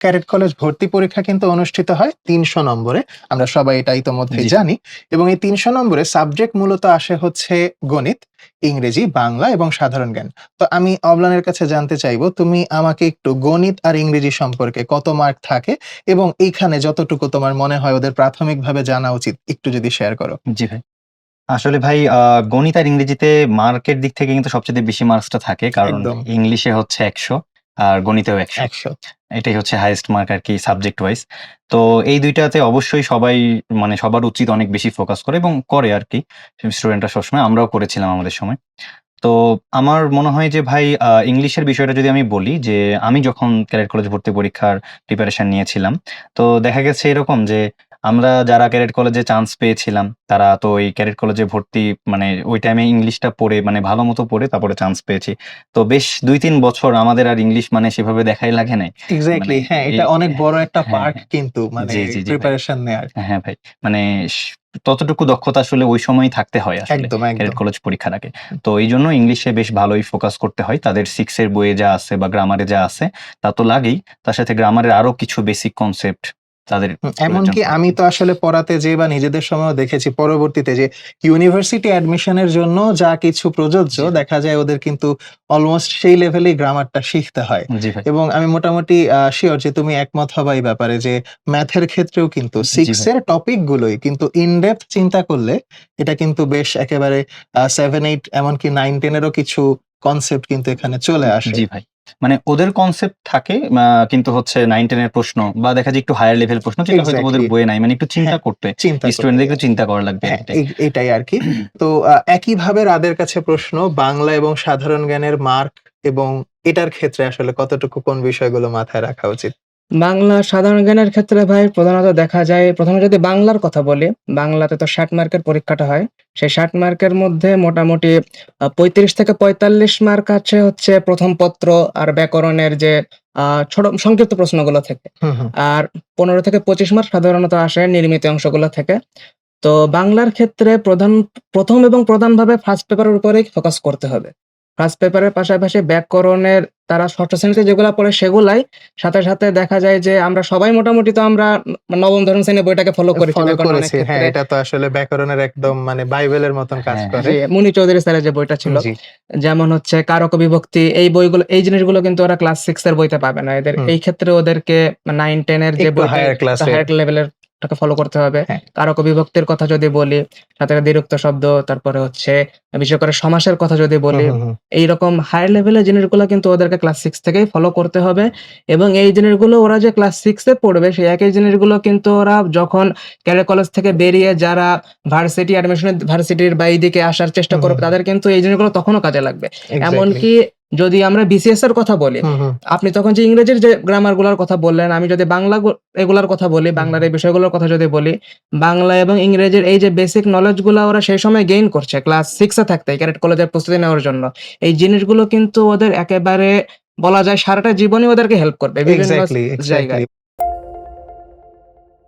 Cadet college ভর্তি পরীক্ষা কিন্তু অনুষ্ঠিত হয় তিনশো নম্বরে। আমরা সবাই এটা ইতোমধ্যে জানি। এবং এই তিনশো নম্বরে সাবজেক্ট মূলত আসে হচ্ছে গণিত ইংরেজি বাংলা এবং সাধারণ জ্ঞান। তো আমি অবলানের কাছে জানতে চাইব তুমি আমাকে একটু গণিত আর ইংরেজি সম্পর্কে কত মার্ক থাকে এবং এইখানে যতটুকু তোমার মনে হয় ওদের প্রাথমিকভাবে জানা উচিত একটু যদি শেয়ার করো। জি ভাই। আসলে ভাই আহ, গণিত আর ইংরেজিতে মার্কের দিক থেকে কিন্তু সবচেয়ে বেশি মার্কসটা থাকে কারণ ইংলিশে হচ্ছে একশো। আর গণিতেও একশো। একশো। এটাই হচ্ছে হাইয়েস্ট মার্ক আর কি সাবজেক্ট ওয়াইজ তো এই দুইটাতে অবশ্যই সবাই মানে সবার উচিত অনেক বেশি ফোকাস করে এবং করে আর কি। স্টুডেন্টরা সবসময় আমরাও করেছিলাম আমাদের সময়। তো আমার মনে হয় যে ভাই ইংলিশের বিষয়টা যদি আমি বলি যে আমি যখন ক্যাডেট কলেজ ভর্তি পরীক্ষার প্রিপারেশন নিয়েছিলাম তো দেখা গেছে এরকম যে আমরা যারা ক্যাডেট কলেজে চান্স পেয়েছিলাম তারা তো ওই ক্যাডেট কলেজে ভর্তি মানে ওই টাইমে ইংলিশটা পড়ে মানে ভালো মতো পড়ে তারপরে চান্স পেয়েছি। তো বেশ দুই তিন বছর আমাদের আর ইংলিশ মানে সেভাবে দেখাই লাগে নাই। এক্স্যাক্টলি মানে হ্যাঁ এটা অনেক বড় একটা হ্যাঁ, পার্ট হ্যাঁ। কিন্তু মানে। প্রিপারেশন নেয়ার। হ্যাঁ ভাই মানে ততটুকু দক্ষতা আসলে ওই সময়ই থাকতে হয় আসলে ক্যাডেট কলেজ পরীক্ষার আগে। তো এই জন্য ইংলিশে বেশ ভালোই ফোকাস করতে হয়। তাদের সিক্স এর বইয়ে যা আছে বা গ্রামারে যা আছে তা তো লাগেই। তার সাথে গ্রামারের আরও কিছু বেসিক কনসেপ্ট তাদের এমনকি আমি তো আসলে পড়াতে যে বা নিজেদের সময়ও দেখেছি পরবর্তীতে যে ইউনিভার্সিটি অ্যাডমিশনের জন্য যা কিছু প্রযোজ্য দেখা যায় ওদের কিন্তু অলমোস্ট সেই লেভেলেই গ্রামারটা শিখতে হয়। এবং আমি মোটামুটি শিওর যে তুমি একমত হবা এই ব্যাপারে যে ম্যাথের ক্ষেত্রেও কিন্তু সিক্স এর টপিক গুলোই কিন্তু ইনডেপথ চিন্তা করলে এটা কিন্তু বেশ একেবারে সেভেন এইট এমনকি নাইন টেনেরও কিছু কনসেপ্ট কিন্তু এখানে চলে আসে। জি ভাই। মানে ওদের কনসেপ্ট থাকে কিন্তু হচ্ছে নাইন টেনের প্রশ্ন বা দেখা যায় একটু হায়ার লেভেল প্রশ্ন যেটা হয়তো ওদের. বইয়ে নাই। মানে একটু চিন্তা হ্যাঁ, করতে। চিন্তা করতে। স্টুডেন্টদের একটু চিন্তা করা লাগবে হ্যাঁ, এটাই। আর কি। তো আহ, একইভাবে রাদের কাছে প্রশ্ন বাংলা এবং সাধারণ জ্ঞানের মার্ক এবং এটার ক্ষেত্রে আসলে কতটুকু কোন বিষয়গুলো মাথায় রাখা উচিত? বাংলা সাধারণ জ্ঞানের ক্ষেত্রে ভাই প্রধানত দেখা যায় প্রথমে যদি বাংলার কথা বলি বাংলাতে তো ষাট মার্কের পরীক্ষাটা হয়। সেই ষাট মার্কের মধ্যে মোটামুটি পঁয়ত্রিশ থেকে পঁয়তাল্লিশ মার্ক আছে হচ্ছে প্রথম পত্র আর ব্যাকরণের যে আহ, ছোট সংক্ষিপ্ত প্রশ্নগুলো থেকে। আর পনেরো থেকে পঁচিশ মার্ক সাধারণত আসে নির্মিত অংশগুলো থেকে। তো বাংলার ক্ষেত্রে প্রধান প্রথম এবং প্রধানভাবে ফার্স্ট পেপারের উপরেই ফোকাস করতে হবে। ফার্স্ট পেপারের পাশাপাশি ব্যাকরণের তারা ষষ্ঠ শ্রেণীতে যেগুলা পড়ে সেগুলাই। সাথে সাথে দেখা যায় যে আমরা সবাই মোটামুটি তো আমরা নবম দশম শ্রেণি বইটাকে ফলো করি ফলো করেছি হ্যাঁ এটা তো আসলে ব্যাকরণের একদম মানে বাইবেলের মতন কাজ হ্যাঁ, করে। মুনি চৌধুরী স্যারের যে বইটা ছিল যেমন হচ্ছে কারক বিভক্তি এই বইগুলো এই জিনিসগুলো কিন্তু ওরা ক্লাস সিক্স এর বইতে পাবে না। এদের এই ক্ষেত্রে ওদেরকে নাইন টেন এর যে একটু হায়ার ক্লাসে হায়ার লেভেলের ফলো করতে হবে হ্যাঁ। কারক বিভক্তির কথা যদি বলি সাথে দ্বিরুক্ত শব্দ তারপরে হচ্ছে বিশেষ করে সমাসের কথা যদি বলি এইরকম হায়ার লেভেলের জিনিসগুলো কিন্তু ওদেরকে ক্লাস সিক্স থেকেই ফলো করতে হবে এবং এই জিনিসগুলো ওরা যে ক্লাস সিক্সে পড়বে সেই একই জিনিসগুলো কিন্তু ওরা যখন ক্যারিয়ার কলেজ থেকে বেরিয়ে যারা ভার্সিটি অ্যাডমিশনের ভার্সিটির বা দিকে আসার চেষ্টা করবে তাদের কিন্তু এই জিনিসগুলো তখনও কাজে লাগবে. এমনকি যদি আমরা বিসিএস এর কথা বলি আপনি তখন যে ইংরেজির যে গ্রামারগুলার কথা বললেন আমি যদি বাংলা এগুলার কথা বলি বাংলার এই বিষয়গুলোর কথা যদি বলি বাংলা এবং ইংরেজির এই যে বেসিক নলেজগুলা ওরা সেই সময় গেইন করছে ক্লাস সিক্সে থাকতে ক্যারেট কলেজের প্রস্তুতি নেওয়ার জন্য। এই জিনিসগুলো কিন্তু ওদের একেবারে বলা যায় সারাটা জীবনই ওদেরকে হেল্প করবে বিভিন্ন জায়গায়.